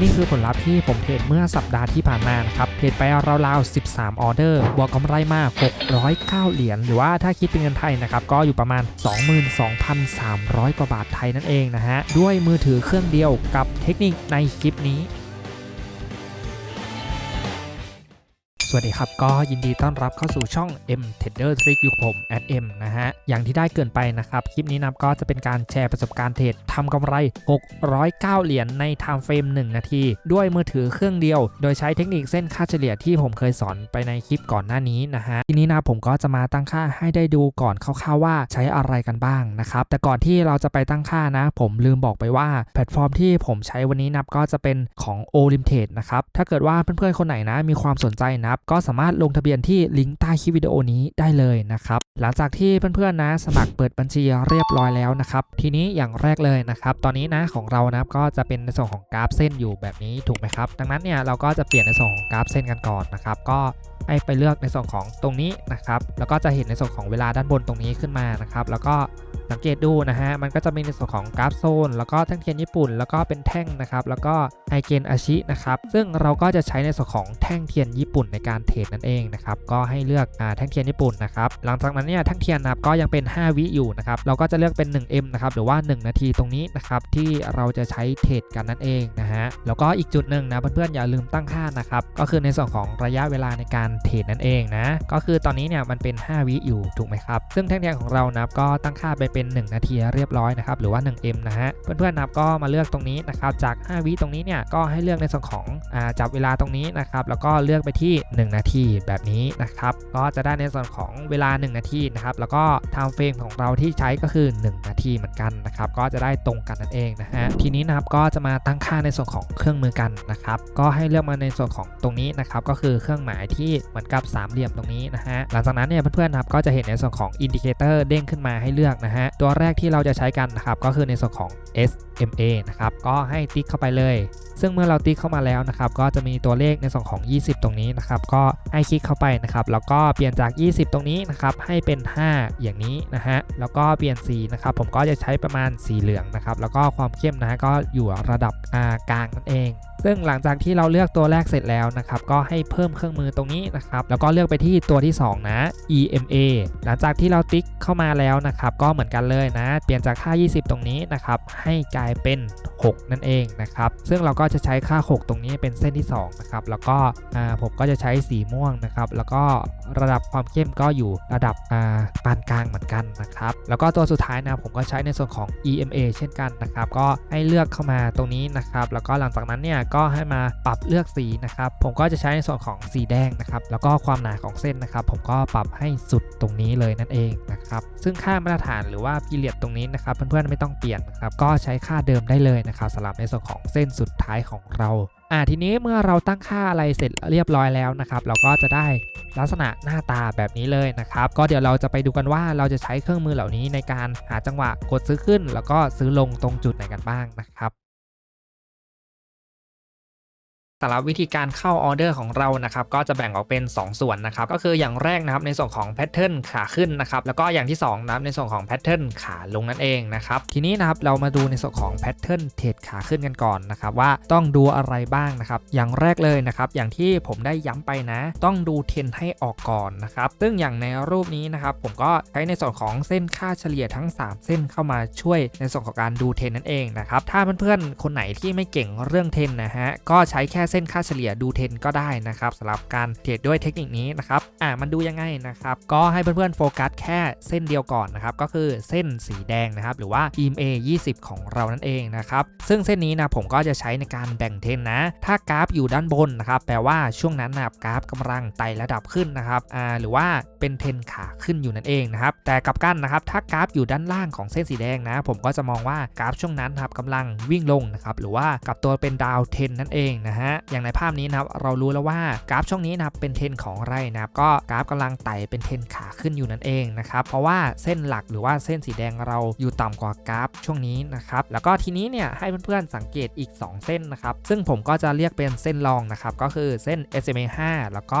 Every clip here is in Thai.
นี่คือผลลัพธ์ที่ผมเทรดเมื่อสัปดาห์ที่ผ่านมานะครับเทรดไปราวๆ 13 ออเดอร์ บวกกำไรมา 609 เหรียญ หรือว่าถ้าคิดเป็นเงินไทยนะครับ ก็อยู่ประมาณ 22,300 กว่าบาทไทยนั่นเองนะฮะ ด้วยมือถือเครื่องเดียวกับเทคนิคในคลิปนี้ สวัสดีครับ ก็ยินดีต้อนรับเข้าสู่ช่อง M Trader Trick อยู่กับผม M นะฮะ อย่างที่ได้เกินไปนะครับ คลิปนี้นะก็จะเป็นการแชร์ประสบการณ์เทรดทำกำไร 609 เหรียญใน time frame 1 นาที ด้วยมือถือเครื่องเดียว โดยใช้เทคนิคเส้นค่าเฉลี่ยที่ผมเคยสอนไปในคลิปก่อนหน้านี้นะฮะ ทีนี้นะผมก็จะมาตั้งค่าให้ได้ดูก่อนคร่าวๆว่าใช้อะไรกันบ้างนะครับ แต่ก่อนที่เราจะไปตั้งค่านะ ผมลืมบอกไปว่าแพลตฟอร์มที่ผมใช้วันนี้นับก็จะเป็นของ o l i m t a d นะครับ ถ้าเกิดว่าเพื่อนๆคนไหนนะมีความสนใจนับก็สามารถลงทะเบียนที่ลิงก์ใต้คลิปวิดีโอนี้ได้เลยนะครับ หลังจากที่เพื่อนๆนะสมัครเปิดบัญชีเรียบร้อยแล้วนะครับ ทีนี้อย่างแรกเลยนะครับ ตอนนี้นะของเรานะก็จะเป็นในส่วนของกราฟเส้นอยู่แบบนี้ถูกไหมครับ ดังนั้นเนี่ยเราก็จะเปลี่ยนในส่วนของกราฟเส้นกันก่อนนะครับ ก็ให้ไปเลือกในส่วนของตรงนี้นะครับ แล้วก็จะเห็นในส่วนของเวลาด้านบนตรงนี้ขึ้นมานะครับ แล้วก็สังเกตดูนะฮะ มันก็จะมีในส่วนของกราฟโซน แล้วก็แท่งเทียนญี่ปุ่น แล้วก็เป็นแท่งนะครับ แล้วก็ไฮเกนอาชินะครับ ซึ่งเราก็จะใช้ในส่วนของแท่งเทียนญี่ปุ่นในการเทรดนั่นเองนะครับก็ให้เลือกอแท่งเทียนญี่ปุ่นนะครับหลังจากนั้นเนี่ยแท่งเทียนนะครับก็ยังเป็น 5 วิอยู่นะครับเราก็จะเลือกเป็น 1M นะครับหรือว่า 1 นาทีตรงนี้นะครับที่เราจะใช้เทรดกันนั่นเองนะฮะแล้วก็อีกจุดหนึ่งนะเพื่อนๆอย่าลืมตั้งค่านะครับก็คือในส่วนของระยะเวลาในการเทรดนั่นเองนะก็คือตอนนี้เนี่ยมันเป็น 5 วิอยู่ถูกไหมครับซึ่งแท่งเทียนของเรานะครับก็ตั้งค่าไปเป็น 1 นาทีเรียบร้อยนะครับหรือว่า 1M นะฮะเพื่อนๆนะครับก็มาเลือกตรงนี้นะครับจาก 5 วิตรงนี้เนี่ยก็ให้เลือกในส่วนของอจับเวลาตรงนี้นะครับแล้วก็เลือกไปที่1 นาทีแบบนี้นะครับ ก็จะได้ในส่วนของเวลา 1 นาทีนะครับ แล้วก็ time frame ของเราที่ใช้ก็คือ 1 นาทีเหมือนกันนะครับ ก็จะได้ตรงกันนั่นเองนะฮะ ทีนี้นะครับก็จะมาตั้งค่าในส่วนของเครื่องมือกันนะครับ ก็ให้เลือกมาในส่วนของตรงนี้นะครับ ก็คือเครื่องหมายที่เหมือนกับสามเหลี่ยมตรงนี้นะฮะ หลังจากนั้นเนี่ยเพื่อนๆนะครับก็จะเห็นในส่วนของอินดิเคเตอร์เด้งขึ้นมาให้เลือกนะฮะ ตัวแรกที่เราจะใช้กันนะครับ ก็คือในส่วนของ S MA นะครับก็ให้ติ๊กเข้าไปเลย ซึ่งเมื่อเราติ๊กเข้ามาแล้วนะครับก็จะมีตัวเลขในส่วนของ 20 ตรงนี้นะครับก็ให้คลิกเข้าไปนะครับแล้วก็เปลี่ยนจาก 20 ตรงนี้นะครับให้เป็น 5 อย่างนี้นะฮะแล้วก็เปลี่ยนสีนะครับผมก็จะใช้ประมาณสีเหลืองนะครับแล้วก็ความเข้มนะก็อยู่ระดับกลางนั่นเองซึ่งหลังจากที่เราเลือกตัวแรกเสร็จแล้วนะครับก็ให้เพิ่มเครื่องมือตรงนี้นะครับแล้วก็เลือกไปที่ตัวที่ 2 นะ EMA หลังจากที่เราติ๊กเข้ามาแล้วนะครับก็เหมือนกันเลยนะ เปลี่ยนจากค่า 20 ตรงนี้นะครับให้กลายเป็น 6 นั่นเองนะครับ ซึ่งเราก็จะใช้ค่า 6 ตรงนี้เป็นเส้นที่2นะครับ แล้วก็ผมก็จะใช้สีม่วงนะครับ แล้วก็ระดับความเข้มก็อยู่ระดับปานกลางเหมือนกันนะครับ แล้วก็ตัวสุดท้ายนะผมก็ใช้ในส่วนของ EMA เช่นกันนะครับ ก็ให้เลือกเข้ามาตรงนี้นะครับ แล้วก็หลังจากนั้นเนี่ยก็ให้มาปรับเลือกสีนะครับ ผมก็จะใช้ในส่วนของสีแดงนะครับ แล้วก็ความหนาของเส้นนะครับ ผมก็ปรับให้สุดตรงนี้เลยนั่นเองนะครับ ซึ่งค่ามาตรฐานหรือว่าพีเรียดตรงนี้นะครับ เพื่อนๆไม่ต้องเปลี่ยนนะครับ ก็ใช้ค่าเดิมได้เลยนะครับสำหรับในส่วนของเส้นสุดท้ายของเราอ่าทีนี้เมื่อเราตั้งค่าอะไรเสร็จเรียบร้อยแล้วนะครับ เราก็จะได้ลักษณะหน้าตาแบบนี้เลยนะครับ ก็เดี๋ยวเราจะไปดูกันว่าเราจะใช้เครื่องมือเหล่านี้ในการหาจังหวะกดซื้อขึ้น แล้วก็ซื้อลงตรงจุดไหนกันบ้างนะครับ สำหรับวิธีการเข้าออเดอร์ของเรานะครับก็จะแบ่งออกเป็น 2 ส่วนนะครับก็คืออย่างแรกนะครับในส่วนของแพทเทิร์นขาขึ้นนะครับแล้วก็อย่างที่2นะครับในส่วนของแพทเทิร์นขาลงนั่นเองนะครับทีนี้นะครับเรามาดูในส่วนของแพทเทิร์นเทรดขาขึ้นกันก่อนนะครับว่าต้องดูอะไรบ้างนะครับอย่างแรกเลยนะครับอย่างที่ผมได้ย้ำไปนะ ต้องดูเทรนให้ออกก่อนนะครับซึ่งอย่างในรูปนี้นะครับผมก็ใช้ในส่วนของเส้นค่าเฉลี่ยทั้ง 3 เส้นเข้ามาช่วยในส่วนของการดูเทรนนั่นเองนะครับถ้าเพื่อนๆคนไหนที่ไม่เก่งเรื่องเทรนนะฮะก็ใช้แค่เส้นค่าเฉลี่ยดูเทนก็ได้นะครับสำหรับการเทรดด้วยเทคนิคนี้นะครับอ่ามันดูยังไงนะครับก็ให้เพื่อนๆโฟกัสแค่เส้นเดียวก่อนนะครับก็คือเส้นสีแดงนะครับหรือว่า EMA 20 ของเรานั่นเองนะครับซึ่งเส้นนี้นะผมก็จะใช้ในการแบ่งเทนนะ ถ้ากราฟอยู่ด้านบนนะครับแปลว่าช่วงนั้นนะกราฟกำลังไต่ระดับขึ้นนะครับอ่าหรือว่าเป็นเทนขาขึ้นอยู่นั่นเองนะครับแต่กับกันนะครับถ้ากราฟอยู่ด้านล่างของเส้นสีแดงนะ ผมก็จะมองว่ากราฟช่วงนั้นครับกำลังวิ่งลงนะครับหรือว่ากับตัวเป็นดาวเทนนั่นเองนะฮะอย่างในภาพนี้นะครับเรารู้แล้วว่ากราฟช่วงนี้นะครับเป็นเทรนของไรนะครับก็กราฟกำลังไต่เป็นเทรนขาขึ้นอยู่นั่นเองนะครับเพราะว่าเส้นหลักหรือว่าเส้นสีแดงเราอยู่ต่ำกว่ากราฟช่วงนี้นะครับแล้วก็ทีนี้เนี่ยให้เพื่อนๆสังเกตอีก 2 เส้นนะครับซึ่งผมก็จะเรียกเป็นเส้นรองนะครับก็คือเส้น SMA 5 แล้วก็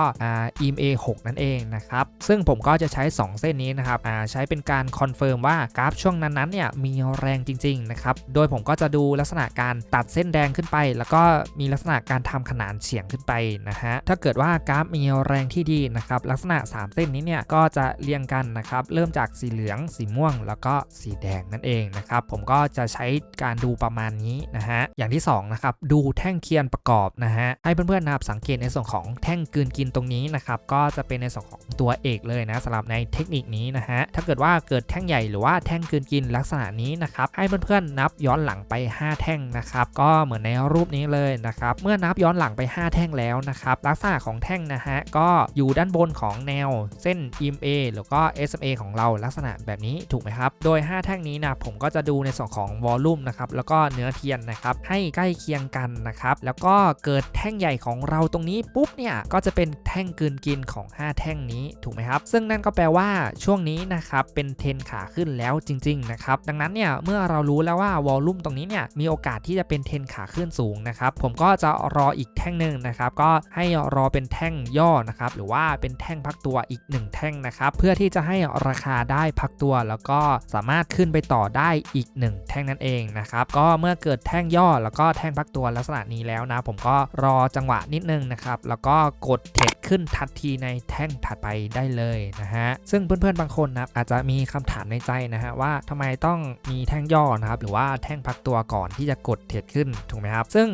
EMA 6 นั่นเองนะครับซึ่งผมก็จะใช้ 2 เส้นนี้นะครับใช้เป็นการคอนเฟิร์มว่ากราฟช่วงนั้นๆเนี่ยมีแรงจริงๆนะครับโดยผมก็จะดูลักษณะการตัดเส้นแดงขึ้นไป แล้วก็มีลักษณะการทำขนานเฉียงขึ้นไปนะฮะถ้าเกิดว่ากราฟมีแรงที่ดีนะครับลักษณะ 3 เส้นนี้เนี่ยก็จะเรียงกันนะครับเริ่มจากสีเหลือง สีม่วง แล้วก็สีแดงนั่นเองนะครับผมก็จะใช้การดูประมาณนี้นะฮะอย่างที่2นะครับดูแท่งเคียนประกอบนะฮะให้เพื่อนๆนะครับสังเกตในส่วนของแท่งกืนกินตรงนี้นะครับก็จะเป็นในส่วนของตัวเอกเลยนะสำหรับในเทคนิคนี้นะฮะถ้าเกิดว่าเกิดแท่งใหญ่หรือว่าแท่งกืนกินลักษณะนี้นะครับให้เพื่อนๆนับย้อนหลังไป 5 แท่งนะครับก็เหมือนในรูปนี้เลยนะครับเมื่อนับย้อนหลังไป 5 แท่งแล้วนะครับลักษณะของแท่งนะฮะก็อยู่ด้านบนของแนวเส้น EMA แล้วก็ SMA ของเราลักษณะแบบนี้ถูกไหมครับ โดย 5 แท่งนี้นะผมก็จะดูในส่วนของวอลลุ่มนะครับแล้วก็เนื้อเทียนนะครับให้ใกล้เคียงกันนะครับแล้วก็เกิดแท่งใหญ่ของเราตรงนี้ปุ๊บเนี่ยก็จะเป็นแท่งกืนกินของ 5 แท่งนี้ถูกไหมครับ ซึ่งนั่นก็แปลว่าช่วงนี้นะครับเป็นเทนขาขึ้นแล้วจริงๆนะครับดังนั้นเนี่ยเมื่อเรารู้แล้วว่าวอลลุ่มตรงนี้เนี่ยมีโอกาสที่จะเป็นเทนขาขึ้นสูงนะครับผมก็จะรอออีกแท่งหนึ่งนะครับก็ให้รอเป็นแท่งย่อนะครับหรือว่าเป็นแท่งพักตัวอีก 1 แท่งนะครับเพื่อที่จะให้ราคาได้พักตัว แล้วก็สามารถขึ้นไปต่อได้อีก 1 แท่งนั่นเองนะครับก็เมื่อเกิดแท่งย่อแล้วก็แท่งพักตัวลักษณะนี้แล้วนะผมก็รอจังหวะนิดนึงนะครับแล้วก็กดเทรดขึ้นทันทีในแท่งถัดไปได้เลยนะฮะซึ่งเพื่อนๆบางคนนะอาจจะมีคำถามในใจนะฮะว่าทำไมต้องมีแท่งย่อนะครับหรือว่าแท่งพักตัวก่อนที่จะกดเทรดขึ้นถูกไหมครับซึ่ง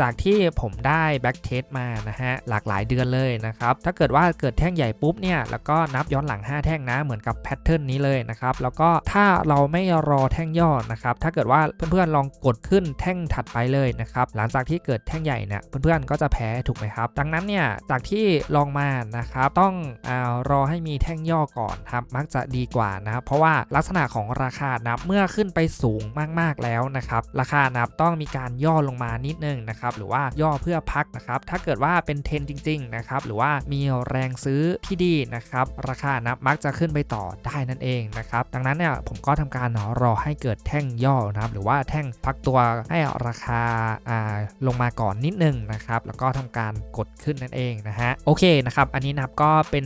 จากที่ผมได้แบ็กเทสมานะฮะหลากหลายเดือนเลยนะครับถ้าเกิดว่าเกิดแท่งใหญ่ปุ๊บเนี่ยแล้วก็นับย้อนหลัง 5 แท่งนะเหมือนกับแพทเทิร์นนี้เลยนะครับแล้วก็ถ้าเราไม่รอแท่งย่อนะครับถ้าเกิดว่าเพื่อนๆลองกดขึ้นแท่งถัดไปเลยนะครับหลังจากที่เกิดแท่งใหญ่เนี่ยเพื่อนๆก็จะแพ้ถูกไหมครับ ดังนั้นเนี่ยจากที่ลองมานะครับต้องอรอให้มีแท่งย่อก่อนครับมักจะดีกว่านะครับเพราะว่าลักษณะของราคานับเมื่อขึ้นไปสูงมากๆแล้วนะครับราคานับต้องมีการย่อลงมานิดนึงนะครับหรือว่าย่อเพื่อพักนะครับถ้าเกิดว่าเป็นเทรนจริงๆนะครับหรือว่ามีแรงซื้อที่ดีนะครับราคานับมักจะขึ้นไปต่อได้นั่นเองนะครับดังนั้นเนี่ยผมก็ทำการรอให้เกิดแท่งย่อนะครับหรือว่าแท่งพักตัวให้ราคาลงมาก่อนนิดนึงนะครับแล้วก็ทำการกดขึ้นนั่นเองนะฮะโอเคนะครับอันนี้นะครับก็เป็น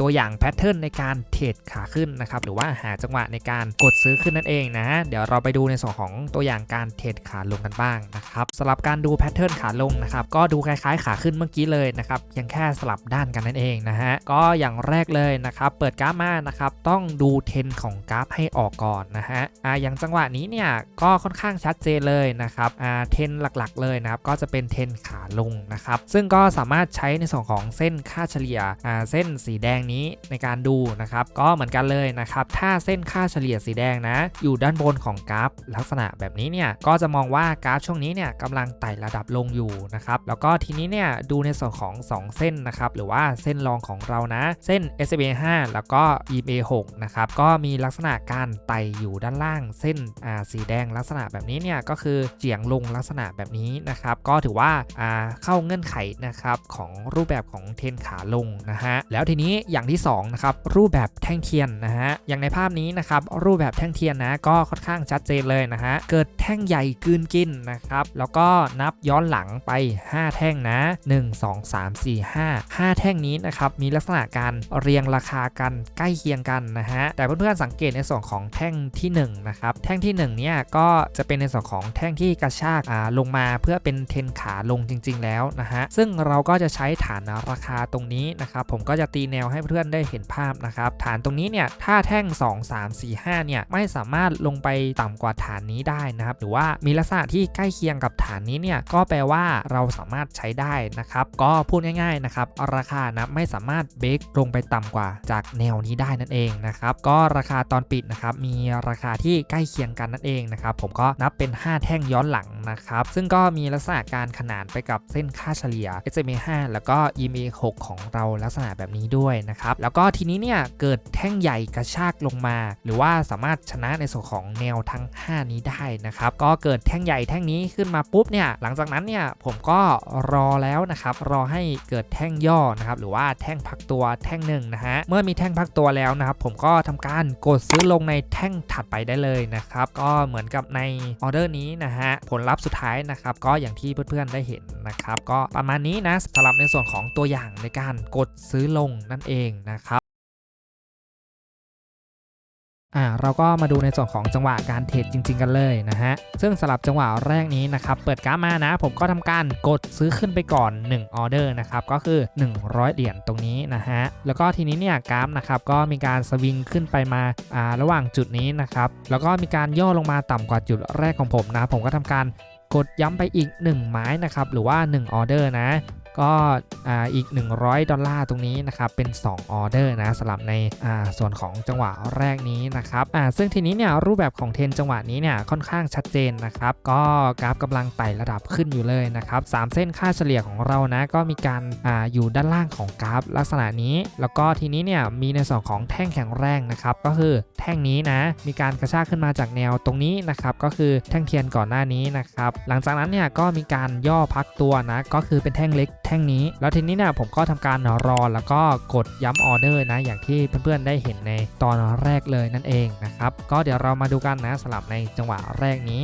ตัวอย่างแพทเทิร์นในการเทรดขาขึ้นนะครับหรือว่าหาจังหวะในการกดซื้อขึ้นนั่นเองนะเดี๋ยวเราไปดูในส่วนของตัวอย่างการเทรดขาลงกันบ้างนะครับสำหรับการดูแพทเทิร์นขาลงนะครับก็ดูคล้ายๆขาขึ้นเมื่อกี้เลยนะครับเพียงแค่สลับด้านกันนั่นเองนะฮะก็อย่างแรกเลยนะครับเปิดกราฟมานะครับต้องดูเทนของกราฟให้ออกก่อนนะฮะอ่าอย่างจังหวะนี้เนี่ยก็ค่อนข้างชัดเจนเลยนะครับอ่าเทนหลักๆเลยนะครับก็จะเป็นเทนขาลงนะครับซึ่งก็สามารถใช้ในส่วนของเส้นค่าเฉลี่ยอ่าเส้นสีแดงนี้ในการดูนะครับก็เหมือนกันเลยนะครับถ้าเส้นค่าเฉลี่ยสีแดงนะ อยู่ด้านบนของกราฟ ลักษณะแบบนี้เนี่ยก็จะมองว่ากราฟช่วงนี้เนี่ยกำลังไต่ระดับลงอยู่นะครับแล้วก็ทีนี้เนี่ยดูในส่วนของ 2 เส้นนะครับหรือว่าเส้นรองของเรานะ เส้น SMA 5แล้วก็ EMA 6นะครับก็มีลักษณะการไต่อยู่ด้านล่าง เส้นสีแดงลักษณะแบบนี้เนี่ยก็คือเจียงลงลักษณะแบบนี้นะครับก็ถือว่าอ่าเข้าเงื่อนไขนะครับของรูปแบบของเทนขาลงนะฮะแล้วทีนี้อย่างที่2นะครับรูปแบบแท่งเทียนนะฮะอย่างในภาพนี้นะครับรูปแบบแท่งเทียนนะก็ค่อนข้างชัดเจนเลยนะฮะเกิดแท่งใหญ่กืนกินนะครับแล้วก็นับย้อนหลังไป5 แท่งนะ 1 2 3 4 5 5 แท่งนี้นะครับมีลักษณะการเรียงราคากันใกล้เคียงกันนะฮะแต่เพื่อนๆสังเกตในส่วนของแท่งที่1นะครับแท่งที่1เนี่ยก็จะเป็นในส่วนของแท่งที่กระชากอ่าลงมาเพื่อเป็นเทนขาลงจริง ๆ แล้วนะฮะซึ่งเราก็จะใช้ฐานราคาตรงนี้นะครับผมก็จะตีแนวให้เพื่อนได้เห็นภาพนะครับฐานตรงนี้เนี่ยถ้าแท่ง 2 3 4 5เนี่ยไม่สามารถลงไปต่ำกว่าฐานนี้ได้นะครับหรือว่ามีลักษณะที่ใกล้เคียงกับฐานนี้เนี่ยก็แปลว่าเราราสามารถใช้ได้นะครับ ก็พูดง่ายๆนะครับราคานะไม่สามารถเบรกลงไปต่ำกว่าจากแนวนี้ได้นั่นเองนะครับ ก็ราคาตอนปิดนะครับมีราคาที่ใกล้เคียงกันนั่นเองนะครับ ผมก็นับเป็น 5 แท่งย้อนหลังนะครับ ซึ่งก็มีลักษณะการขนานไปกับเส้นค่าเฉลี่ย SMA 5แล้วก็ EMA 6ของเราลักษณะแบบนี้ด้วยนะครับ แล้วก็ทีนี้เนี่ยเกิดแท่งใหญ่กระชากลงมา หรือว่าสามารถชนะในส่วนของแนวทั้ง 5 นี้ได้นะครับ ก็เกิดแท่งใหญ่แท่งนี้ขึ้นมาปุ๊บเนี่ยหลังจากนั้นเนี่ยผมก็รอแล้วนะครับ รอให้เกิดแท่งย่อนะครับ หรือว่าแท่งพักตัวแท่งหนึ่งนะฮะ เมื่อมีแท่งพักตัวแล้วนะครับ ผมก็ทำการกดซื้อลงในแท่งถัดไปได้เลยนะครับ ก็เหมือนกับในออเดอร์นี้นะฮะ ผลลัพธ์สุดท้ายนะครับ ก็อย่างที่เพื่อนๆได้เห็นนะครับ ก็ประมาณนี้นะสำหรับในส่วนของตัวอย่างในการกดซื้อลงนั่นเองนะครับ อ่าเราก็มาดูในส่วนของจังหวะการเทรดจริง ๆ กันเลยนะฮะ ซึ่งสำหรับจังหวะแรกนี้นะครับ เปิดกราฟมานะ ผมก็ทำการกดซื้อขึ้นไปก่อน1ออเดอร์นะครับ ก็คือ 100 เหรียญตรงนี้นะฮะ แล้วก็ทีนี้เนี่ยกราฟนะครับก็มีการสวิงขึ้นไปมาอ่าระหว่างจุดนี้นะครับ แล้วก็มีการย่อลงมาต่ำกว่าจุดแรกของผมนะ ผมก็ทำการกดย้ำไปอีก 1 ไม้นะครับ หรือว่า 1 ออเดอร์นะ ก็อ,อีก 100 ดอลลาร์ตรงนี้นะครับเป็น 2 ออเดอร์นะสำหรับในส่วนของจังหวะแรกนี้นะครับอ่าซึ่งทีนี้เนี่ยรูปแบบของเทนจังหวะนี้เนี่ยค่อนข้างชัดเจนนะครับก็กราฟกำลังไต่ระดับขึ้นอยู่เลยนะครับสามเส้นค่าเฉลี่ยของเรานะก็มีการออยู่ด้านล่างของกราฟลักษณะนี้ แล้วก็ทีนี้เนี่ยมีในส่วนของแท่งแข็งแรงนะครับก็คือแท่งนี้นะมีการกระชากขึ้นมาจากแนวตรงนี้นะครับก็คือแท่งเทียนก่อนหน้านี้นะครับหลังจากนั้นเนี่ยก็มีการย่อพักตัวนะก็คือเป็นแท่งเล็กแท่งนี้ แล้วทีนี้เนี่ยผมก็ทำการรอแล้วก็กดย้ำออเดอร์นะอย่างที่เพื่อนๆได้เห็นในตอนแรกเลยนั่นเองนะครับก็เดี๋ยวเรามาดูกันนะสลับในจังหวะแรกนี้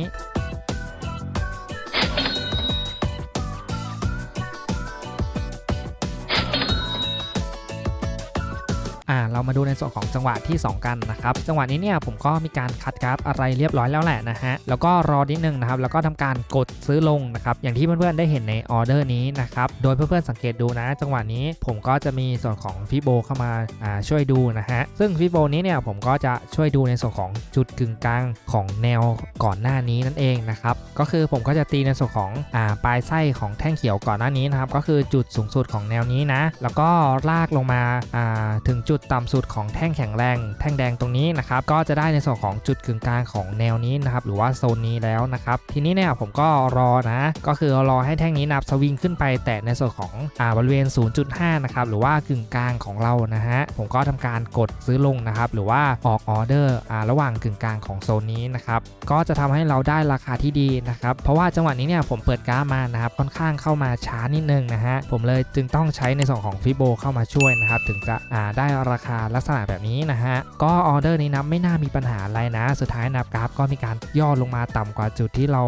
อ่าเรามาดูในส่วนของจังหวะที่ 2 กันนะครับจังหวะนี้เนี่ยผมก็มีการคัดกราฟอะไรเรียบร้อยแล้วแหละนะฮะแล้วก็รอนิดนึงนะครับแล้วก็ทำการกดซื้อลงนะครับอย่างที่เพื่อนๆได้เห็นในออเดอร์นี้นะครับโดยเพื่อนๆสังเกตดูนะ จังหวะนี้ผมก็จะมีส่วนของฟิโบเข้ามาอ่าช่วยดูนะฮะซึ่งฟิโบนี้เนี่ยผมก็จะช่วยดูในส่วนของจุดกึ่งกลางของแนวก่อนหน้านี้นั่นเองนะครับก็คือผมก็จะตีในส่วนของอ่าปลายไส้ของแท่งเขียวก่อนหน้านี้นะครับก็คือจุดสูงสุดของแนวนี้นะแล้วก็ลากลงมาอ่าถึงจุดุดต่ำสุดของแท่งแข็งแรง แท่งแดงตรงนี้นะครับก็จะได้ในส่วนของจุดกึ่งกลางของแนวนี้นะครับหรือว่าโซนนี้แล้วนะครับทีนี้เนี่ยผมก็รอนะ ก็คือรอให้แท่งนี้นับสวิงขึ้นไปแตะในส่วนของอ่าบริเวณ 0.5 นะครับหรือว่ากึ่งกลางของเรานะฮะผมก็ทำการกดซื้อลงนะครับหรือว่าออกออเดอร์อ่าระหว่างกึ่งกลางของโซนนี้นะครับก็จะทำให้เราได้ราคาที่ดีนะครับเพราะว่าจังหวะนี้เนี่ยผมเปิดกราฟมานะครับค่อนข้างเข้ามาช้านิดนึงนะฮะผมเลยจึงต้องใช้ในส่วนของฟิโบเข้ามาช่วยนะครับถึงจะอ่าได้ราคาลักษณะแบบนี้นะฮะ ก็ออเดอร์นี้นะไม่น่ามีปัญหาอะไรนะ สุดท้ายนับกราฟก็มีการย่อลงมาต่ำกว่าจุดที่เรา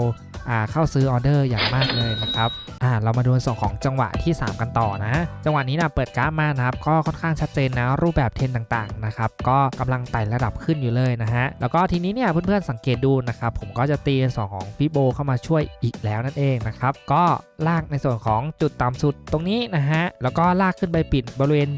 เข้าซื้อออเดอร์อย่างมากเลยนะครับอ่าเรามาดูในส่วนของจังหวะที่ 3 กันต่อนะ จังหวะนี้นะเปิดกราฟมานะครับก็ค่อนข้างชัดเจนนะรูปแบบเทรนต่างๆนะครับก็กำลังไต่ระดับขึ้นอยู่เลยนะฮะแล้วก็ทีนี้เนี่ยเพื่อนๆสังเกตดูนะครับผมก็จะตีในส่วนของฟิโบเข้ามาช่วยอีกแล้วนั่นเองนะครับก็ลากในส่วนของจุดต่ำสุดตรงนี้นะฮะแล้วก็ลากขึ้นไปปิดบริเวณ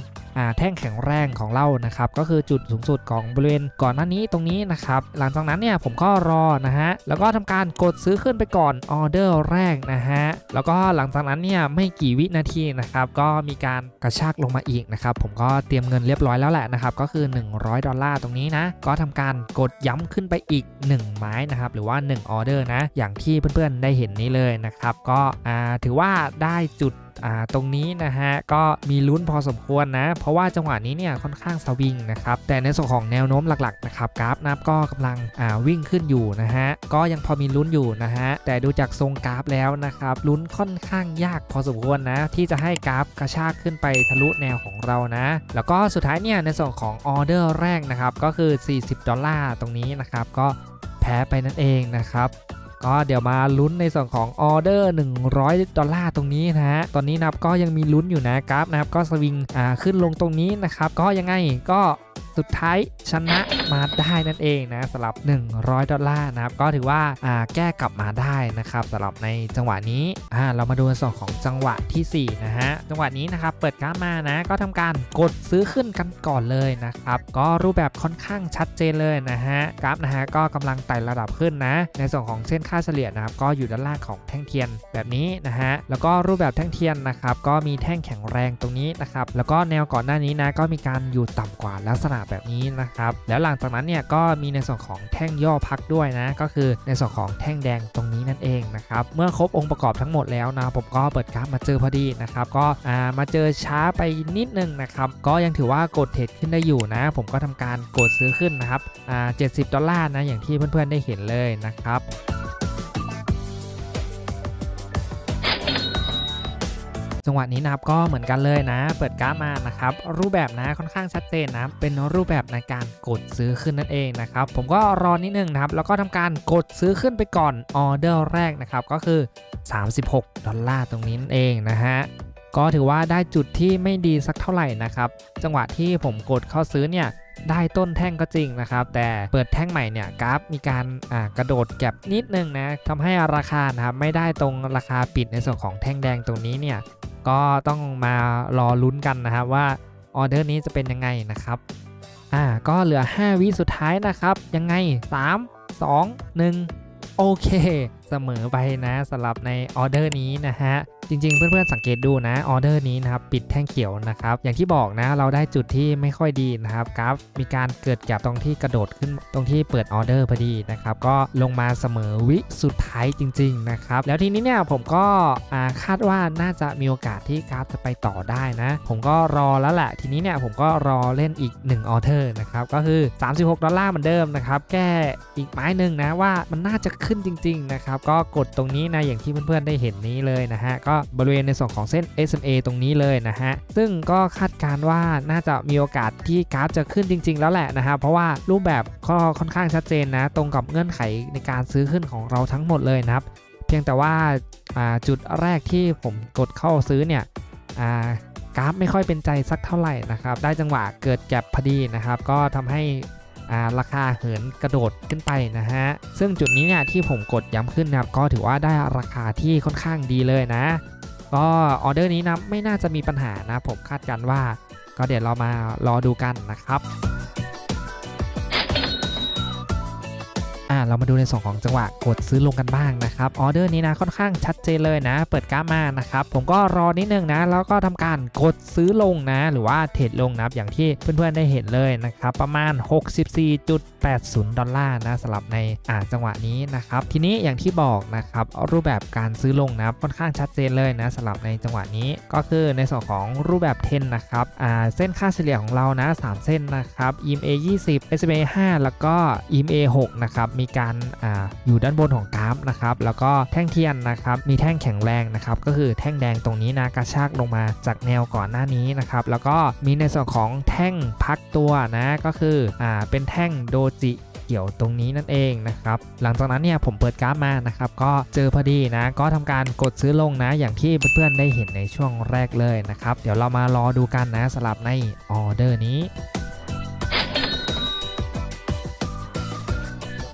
แท่งแข็งแรงของเรานะครับก็คือจุดสูงสุดของบริเวณก่อนหน้านี้ตรงนี้นะครับหลังจากนั้นเนี่ยผมก็รอนะฮะแล้วก็ทำการกดซื้อขึ้นไปก่อนออเดอร์แรกนะฮะแล้วก็หลังจากนั้นเนี่ยไม่กี่วินาทีนะครับก็มีการกระชากลงมาอีกนะครับผมก็เตรียมเงินเรียบร้อยแล้วแหละนะครับก็คือ 100 ดอลลาร์ตรงนี้นะก็ทำการกดย้ำขึ้นไปอีก 1 ไม้นะครับหรือว่า 1 ออเดอร์นะอย่างที่เพื่อนๆได้เห็นนี้เลยนะครับก็ถือว่าได้จุด ตรงนี้นะฮะก็มีลุ้นพอสมควรนะ เพราะว่าจังหวะนี้เนี่ยค่อนข้างสวิงนะครับแต่ในส่วนของแนวโน้มหลักๆนะครับกราฟนับก็กำลังวิ่งขึ้นอยู่นะฮะก็ยังพอมีลุ้นอยู่นะฮะแต่ดูจากทรงกราฟแล้วนะครับลุ้นค่อนข้างยากพอสมควรนะ ที่จะให้กราฟกระชากขึ้นไปทะลุแนวของเรานะ แล้วก็สุดท้ายเนี่ยในส่วนของออเดอร์แรกนะครับก็คือ 40 ดอลลาร์ตรงนี้นะครับก็แพ้ไปนั่นเองนะครับ ก็เดี๋ยวมาลุ้นในส่วนของออเดอร์ 100 ดอลลาร์ตรงนี้นะฮะ ตอนนี้นะครับก็ยังมีลุ้นอยู่นะกราฟนะครับก็สวิงอ่าขึ้นลงตรงนี้นะครับก็ยังไงก็ สุดท้ายชนะมาได้นั่นเองนะสำหรับ 100 ดอลลาร์นะครับ ก็ถือว่าแก้กลับมาได้นะครับสำหรับในจังหวะนี้เรามาดูส่วนของจังหวะทีสี่4 นะฮะ จังหวะนี้นะครับเปิดกราฟมานะ ก็ทำการกดซื้อขึ้นกันก่อนเลยนะครับ ก็รูปแบบค่อนข้างชัดเจนเลยนะฮะกราฟนะฮะก็กำลังไต่ระดับขึ้นนะ ในส่วนของเส้นค่าเฉลี่ยนะครับก็อยู่ด้านล่างของแท่งเทียนแบบนี้นะฮะแล้วก็รูปแบบแท่งเทียนนะครับก็มีแท่งแข็งแรงตรงนี้นะครับแล้วก็แนวก่อนหน้านี้นะก็มีการอยู่ต่ำกว่าลักษณะแบบนี้นะครับ แล้วหลังจากนั้นเนี่ยก็มีในส่วนของแท่งย่อพักด้วยนะ ก็คือในส่วนของแท่งแดงตรงนี้นั่นเองนะครับ เมื่อครบองค์ประกอบทั้งหมดแล้วนะผมก็เปิดกราฟมาเจอพอดีนะครับ ก็มาเจอช้าไปนิดนึงนะครับ ก็ยังถือว่ากดเทรดขึ้นได้อยู่นะ ผมก็ทำการกดซื้อขึ้นนะครับอ่า70ดอลลาร์นะ อย่างที่เพื่อนๆได้เห็นเลยนะครับ จังหวะนี้นะครับก็เหมือนกันเลยนะ เปิดกราฟมานะครับรูปแบบนะค่อนข้างชัดเจนนะเป็นรูปแบบในการกดซื้อขึ้นนั่นเองนะครับผมก็รอนิดนึงนะครับแล้วก็ทำการกดซื้อขึ้นไปก่อนออเดอร์แรกนะครับก็คือ 36 ดอลลาร์ตรงนี้นั่นเองนะฮะก็ถือว่าได้จุดที่ไม่ดีสักเท่าไหร่นะครับจังหวะที่ผมกดเข้าซื้อเนี่ยได้ต้นแท่งก็จริงนะครับ แต่เปิดแท่งใหม่เนี่ยกราฟมีการกระโดดแก็บนิดนึงนะทำให้ราคานะครับไม่ได้ตรงราคาปิดในส่วนของแท่งแดงตรงนี้เนี่ย ก็ต้องมารอลุ้นกันนะครับว่าออเดอร์นี้จะเป็นยังไงนะครับอ่าก็เหลือ 5 วิสุดท้ายนะครับ ยังไง 3 2 1 โอเค เสมอไปนะสำหรับในออเดอร์นี้นะฮะจริงๆ เพื่อนๆสังเกตดูนะออเดอร์นี้นะครับปิดแท่งเขียวนะครับอย่างที่บอกนะเราได้จุดที่ไม่ค่อยดีนะครับกราฟมีการเกิดแกบตรงที่กระโดดขึ้นตรงที่เปิดออเดอร์พอดีนะครับก็ลงมาเสมอวิสุดท้ายจริง ๆ นะครับ แล้วทีนี้เนี่ยผมก็คาดว่าน่าจะมีโอกาสที่กราฟจะไปต่อได้นะ ผมก็รอแล้วแหละทีนี้เนี่ยผมก็รอเล่นอีก1ออเดอร์นะครับก็คือ 36 ดอลลาร์เหมือนเดิมนะครับแก้อีกไม้หนึ่งนะว่ามันน่าจะขึ้นจริง ๆ นะครับก็กดตรงนี้นะอย่างที่เพื่อนๆได้เห็นนี้เลยนะฮะก็บริเวณในส่วนของเส้น SMA ตรงนี้เลยนะฮะซึ่งก็คาดการณ์ว่าน่าจะมีโอกาสที่กราฟจะขึ้นจริง ๆ แล้วแหละนะฮะเพราะว่ารูปแบบก็ค่อนข้างชัดเจนนะ ตรงกับเงื่อนไขในการซื้อขึ้นของเราทั้งหมดเลยนะครับ เพียงแต่ว่าาจุดแรกที่ผมกดเข้าซื้อเนี่ยกราฟไม่ค่อยเป็นใจสักเท่าไหร่นะครับ ได้จังหวะเกิดแก็บพอดีนะครับ ก็ทำให้ ราคาเหินกระโดดขึ้นไปนะฮะ ซึ่งจุดนี้เนี่ยที่ผมกดย้ำขึ้นนะครับก็ถือว่าได้ราคาที่ค่อนข้างดีเลยนะ ก็ออเดอร์นี้นะไม่น่าจะมีปัญหานะผมคาดการณ์ว่า ก็เดี๋ยวเรามารอดูกันนะครับ อ่าเรามาดูในส่วนของจังหวะกดซื้อลงกันบ้างนะครับออเดอร์นี้นะค่อนข้างชัดเจนเลยนะ เปิดกราฟมานะครับผมก็รอนิดนึงนะ แล้วก็ทำการกดซื้อลงนะ หรือว่าเทรดลงนะครับอย่างที่เพื่อนๆได้เห็นเลยนะครับประมาณ 64.80 ดอลลาร์นะสำหรับในอ่าจังหวะนี้นะครับทีนี้อย่างที่บอกนะครับรูปแบบการซื้อลงนะค่อนข้างชัดเจนเลยนะสำหรับในจังหวะนี้ก็คือในส่วนของรูปแบบเทนนะครับอ่าเส้นค่าเฉลี่ยของเรานะ 3 เส้นนะครับ EMA 20 SMA 5 แล้วก็ EMA 6นะครับมีการอ่าอยู่ด้านบนของกราฟนะครับแล้วก็แท่งเทียนนะครับมีแท่งแข็งแรงนะครับก็คือแท่งแดงตรงนี้นะกระชากลงมาจากแนวก่อนหน้านี้นะครับแล้วก็มีในส่วนของแท่งพักตัวนะก็คืออ่าเป็นแท่งโดจิเกี่ยวตรงนี้นั่นเองนะครับหลังจากนั้นเนี่ยผมเปิดกราฟมานะครับก็เจอพอดีนะก็ทำการกดซื้อลงนะ อย่างที่เพื่อนๆได้เห็นในช่วงแรกเลยนะครับเดี๋ยวเรามารอดูกันนะสำหรับในออเดอร์นี้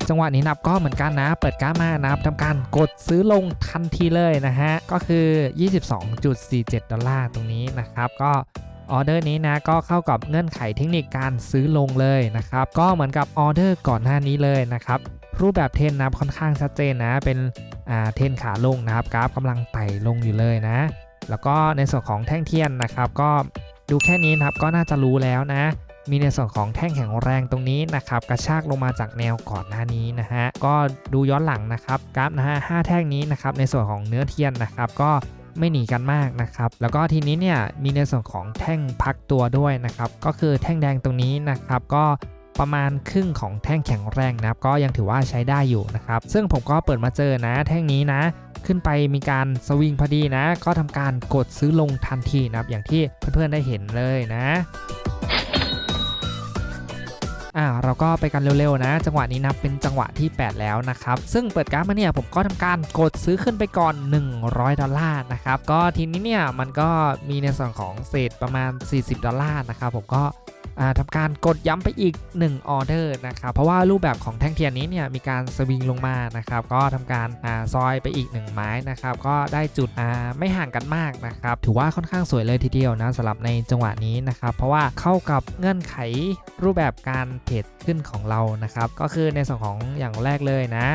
จังหวะนี้นับก็เหมือนกันนะ เปิดกรามานะครับทำการกดซื้อลงทันทีเลยนะฮะ ก็คือ 22.47 ดอลลาร์ตรงนี้นะครับ ก็ออเดอร์นี้นะก็เข้ากับเงื่อนไขเทคนิคการซื้อลงเลยนะครับ ก็เหมือนกับออเดอร์ก่อนหน้านี้เลยนะครับ รูปแบบเทนนะค่อนข้างชัดเจนนะ เป็นอ่าเทนขาลงนะครับกราฟกำลังไต่ลงอยู่เลยนะ แล้วก็ในส่วนของแท่งเทียนนะครับ ก็ดูแค่นี้นะครับก็น่าจะรู้แล้วนะ มีในส่วนของแท่งแข็งแรงตรงนี้นะครับกระชากลงมาจากแนวก่อนหน้านี้นะฮะก็ดูย้อนหลังนะครับกราฟนะฮะห้าแท่งนี้นะครับในส่วนของเนื้อเทียนนะครับก็ไม่หนีกันมากนะครับ แล้วก็ทีนี้เนี่ยมีในส่วนของแท่งพักตัวด้วยนะครับ ก็คือแท่งแดงตรงนี้นะครับ ก็ประมาณครึ่งของแท่งแข็งแรงนะครับ ก็ยังถือว่าใช้ได้อยู่นะครับ ซึ่งผมก็เปิดมาเจอนะ แท่งนี้นะ ขึ้นไปมีการสวิงพอดีนะ ก็ทำการกดซื้อลงทันทีนะครับ อย่างที่เพื่อนๆได้เห็นเลยนะ อ่าเราก็ไปกันเร็วๆนะ จังหวะนี้นับเป็นจังหวะที่ 8 แล้วนะครับ ซึ่งเปิดการ์ดมาเนี่ยผมก็ทำการกดซื้อขึ้นไปก่อน 100 ดอลลาร์นะครับ ก็ทีนี้เนี่ยมันก็มีในส่วนของเศษประมาณ 40 ดอลลาร์นะครับผมก็ ทำการกดย้ำไปอีก1ออเดอร์นะครับเพราะว่ารูปแบบของแท่งเทียนนี้เนี่ยมีการสวิงลงมานะครับก็ทำการอาซอยไปอีก 1 ไม้นะครับก็ได้จุดไม่ห่างกันมากนะครับถือว่าค่อนข้างสวยเลยทีเดียวนะสำหรับในจังหวะนี้นะครับเพราะว่าเข้ากับเงื่อนไขรูปแบบการเทรดขึ้นของเรานะครับก็คือในส่วนของอย่างแรกเลยนะ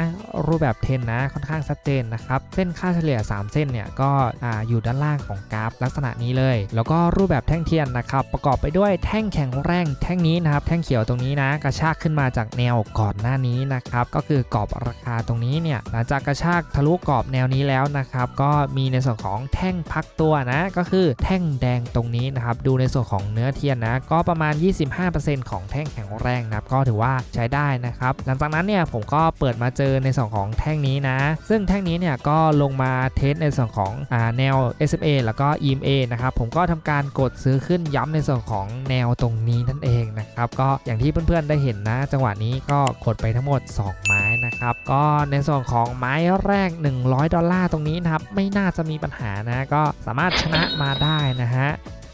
รูปแบบเทนนะค่อนข้างชัดเจนนะครับเส้นค่าเฉลี่ย 3 เส้นเนี่ยก็ออยู่ด้านล่างของกราฟลักษณะนี้เลย แล้วก็รูปแบบแท่งเทียนนะครับประกอบไปด้วยแท่งแข็งแแรงแท่งนี้นะครับแท่งเขียวตรงนี้นะกระชากขึ้นมาจากแนวก่อนหน้านี้นะครับก็คือกรอบราคาตรงนี้เนี่ยหลังจากกระชากทะลุกรอบแนวนี้แล้วนะครับก็มีในส่วนของแท่งพักตัวนะก็คือแท่งแดงตรงนี้นะครับดูในส่วนของเนื้อเทียนนะก็ประมาณ 25%ของแท่งแข็งแรงนะครับก็ถือว่าใช้ได้นะครับหลังจากนั้นเนี่ยผมก็เปิดมาเจอในส่วนของแท่งนี้นะ ซึ่งแท่งนี้เนี่ยก็ลงมาเทสในส่วนของอแนว SMA แล้วก็ EMA นะครับผมก็ทำการกดซื้อขึ้นย้ำในส่วนของแนวตรงนี้นั่นเองนะครับก็อย่างที่เพื่อนๆได้เห็นนะ จังหวะนี้ก็กดไปทั้งหมด 2 ไม้นะครับก็ในส่วนของไม้แรก 100 ดอลลาร์ตรงนี้นะครับไม่น่าจะมีปัญหานะ ก็สามารถชนะมาได้นะฮะ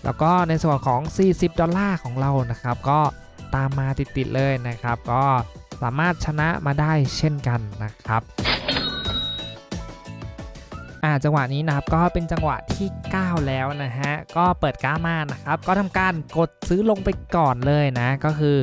แล้วก็ในส่วนของ 40 ดอลลาร์ของเรานะครับก็ตามมาติดๆเลยนะครับ ก็สามารถชนะมาได้เช่นกันนะครับ อ่าจังหวะนี้นะครับก็เป็นจังหวะที่ 9 แล้วนะฮะก็เปิดก้ามานะครับก็ทำการกดซื้อลงไปก่อนเลยนะก็คือ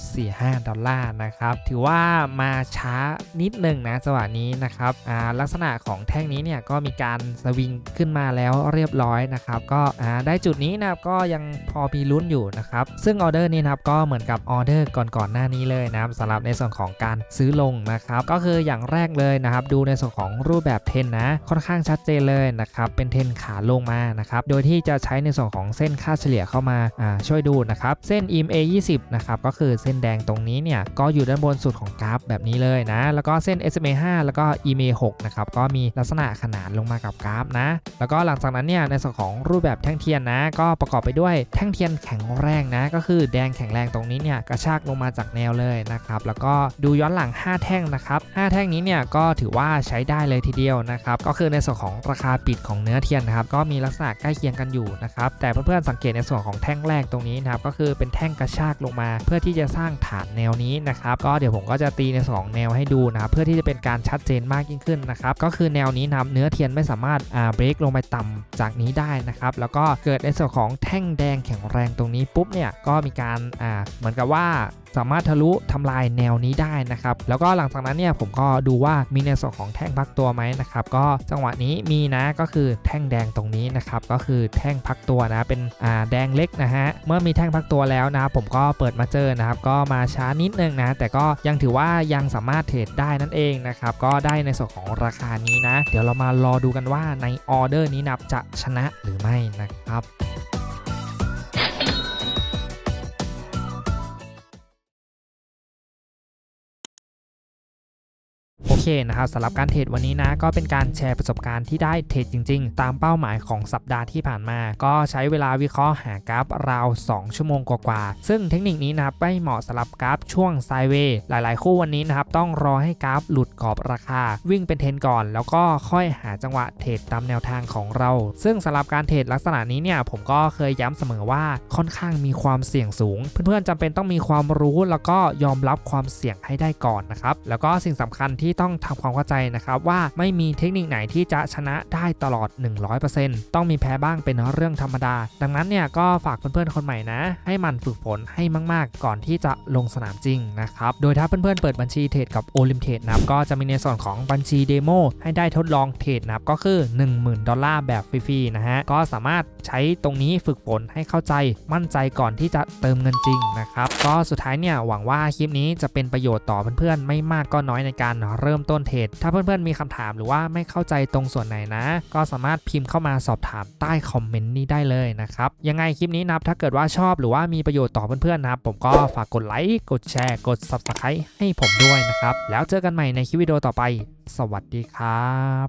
59.45 ดอลลาร์นะครับถือว่ามาช้านิดหนึ่งนะจังหวะนี้นะครับอ่าลักษณะของแท่งนี้เนี่ยก็มีการสวิงขึ้นมาแล้วเรียบร้อยนะครับก็อ่าได้จุดนี้นะครับก็ยังพอมีลุ้นอยู่นะครับซึ่งออเดอร์นี้นะครับก็เหมือนกับออเดอร์ก่อนๆหน้านี้เลยนะครับสำหรับในส่วนของการซื้อลงนะครับก็คืออย่างแรกเลยนะครับดูในส่วนของรูปแบบเทนนะค่อนข้างชัดเจนเลยนะครับเป็นเทนขาลงมานะครับโดยที่จะใช้ในส่วนของเส้นค่าเฉลี่ยเข้ามาอ่าช่วยดูนะครับเส้น EMA 20นะครับก็คือเส้นแดงตรงนี้เนี่ยก็อยู่ด้านบนสุดของกราฟแบบนี้เลยนะ แล้วก็เส้น SMA 5แล้วก็ EMA 6นะครับก็มีลักษณะขนานลงมากับกราฟนะ แล้วก็หลังจากนั้นเนี่ยในส่วนของรูปแบบแท่งเทียนนะ ก็ประกอบไปด้วยแท่งเทียนแข็งแรงนะ ก็คือแดงแข็งแรงตรงนี้เนี่ยกระชากลงมาจากแนวเลยนะครับแล้วก็ดูย้อนหลัง 5 แท่งนะครับ5แท่งนี้เนี่ยก็ถือว่าใช้ได้เลยทีเดียวนะครับก็คือในส่วนของราคาปิดของเนื้อเทียนนะครับก็มีลักษณะใกล้เคียงกันอยู่นะครับแต่เพื่อนๆสังเกตในส่วนของแท่งแรกตรงนี้นะครับก็คือเป็นแท่งกระชากลงมา เพื่อที่จะสร้างฐานแนวนี้นะครับก็เดี๋ยวผมก็จะตีในส่วนของแนวให้ดูนะครับเพื่อที่จะเป็นการชัดเจนมากยิ่งขึ้นนะครับก็คือแนวนี้นะครับเนื้อเทียนไม่สามารถอ่าเบรกลงไปต่ำจากนี้ได้นะครับแล้วก็เกิดในส่วนของแท่งแดงแข็งแรงตรงนี้ปุ๊บเนี่ยก็มีการอ่าเหมือนกับว่า สามารถทะลุทำลายแนวนี้ได้นะครับ แล้วก็หลังจากนั้นเนี่ยผมก็ดูว่ามีในส่วนของแท่งพักตัวไหมนะครับ ก็จังหวะนี้มีนะก็คือแท่งแดงตรงนี้นะครับ ก็คือแท่งพักตัวนะเป็นอ่าแดงเล็กนะฮะ เมื่อมีแท่งพักตัวแล้วนะผมก็เปิดมาเจอนะครับ ก็มาช้านิดนึงนะ แต่ก็ยังถือว่ายังสามารถเทรดได้นั่นเองนะครับ ก็ได้ในส่วนของราคานี้นะ เดี๋ยวเรามารอดูกันว่าในออเดอร์นี้นับจะชนะหรือไม่นะครับ เคนะครับสำหรับการเทรดวันนี้นะก็เป็นการแชร์ประสบการณ์ที่ได้เทรดจริง ๆ ตามเป้าหมายของสัปดาห์ที่ผ่านมา ก็ใช้เวลาวิเคราะห์หากราฟราว 2 ชั่วโมงกว่าๆซึ่งเทคนิคนี้นะครับไม่เหมาะสำหรับกราฟช่วงไซเวย์หลายๆ คู่วันนี้นะครับต้องรอให้กราฟหลุดกรอบราคา วิ่งเป็นเทรนก่อน แล้วก็ค่อยหาจังหวะเทรดตามแนวทางของเรา ซึ่งสำหรับการเทรดลักษณะนี้เนี่ยผมก็เคยย้ำเสมอว่าค่อนข้างมีความเสี่ยงสูง เพื่อนๆจำเป็นต้องมีความรู้แล้วก็ยอมรับความเสี่ยงให้ได้ก่อนนะครับแล้วก็สิ่งสำคัญที่ต้ององทำความเข้าใจนะครับว่าไม่มีเทคนิคไหนที่จะชนะได้ตลอด 100%ต้องมีแพ้บ้างเป็นเรื่องธรรมดา ดังนั้นเนี่ยก็ฝากเพื่อนๆคนใหม่นะ ให้มันฝึกฝนให้มาก ๆ ก่อนที่จะลงสนามจริงนะครับ โดยถ้าเพื่อนๆเปิดบัญชีเทรดกับโอลิมเทรดนะครับก็จะมีในส่วนของบัญชีเดโมให้ได้ทดลองเทรดนะครับก็คือ 10,000 ดอลลาร์แบบฟรีๆนะฮะก็สามารถใช้ตรงนี้ฝึกฝนให้เข้าใจมั่นใจก่อนที่จะเติมเงินจริงนะครับก็สุดท้ายเนี่ยหวังว่าคลิปนี้จะเป็นประโยชน์ต่อเพื่อนๆไม่มากก็น้อยในการเริ่มต้นเทรดถ้าเพื่อนๆมีคำถามหรือว่าไม่เข้าใจตรงส่วนไหนนะ ก็สามารถพิมพ์เข้ามาสอบถามใต้คอมเมนต์นี้ได้เลยนะครับ ยังไงคลิปนี้นะครับถ้าเกิดว่าชอบหรือว่ามีประโยชน์ต่อเพื่อนๆนะครับ ผมก็ฝากกดไลค์กดแชร์ กด Subscribe ให้ผมด้วยนะครับ แล้วเจอกันใหม่ในคลิปวิดีโอต่อไป สวัสดีครับ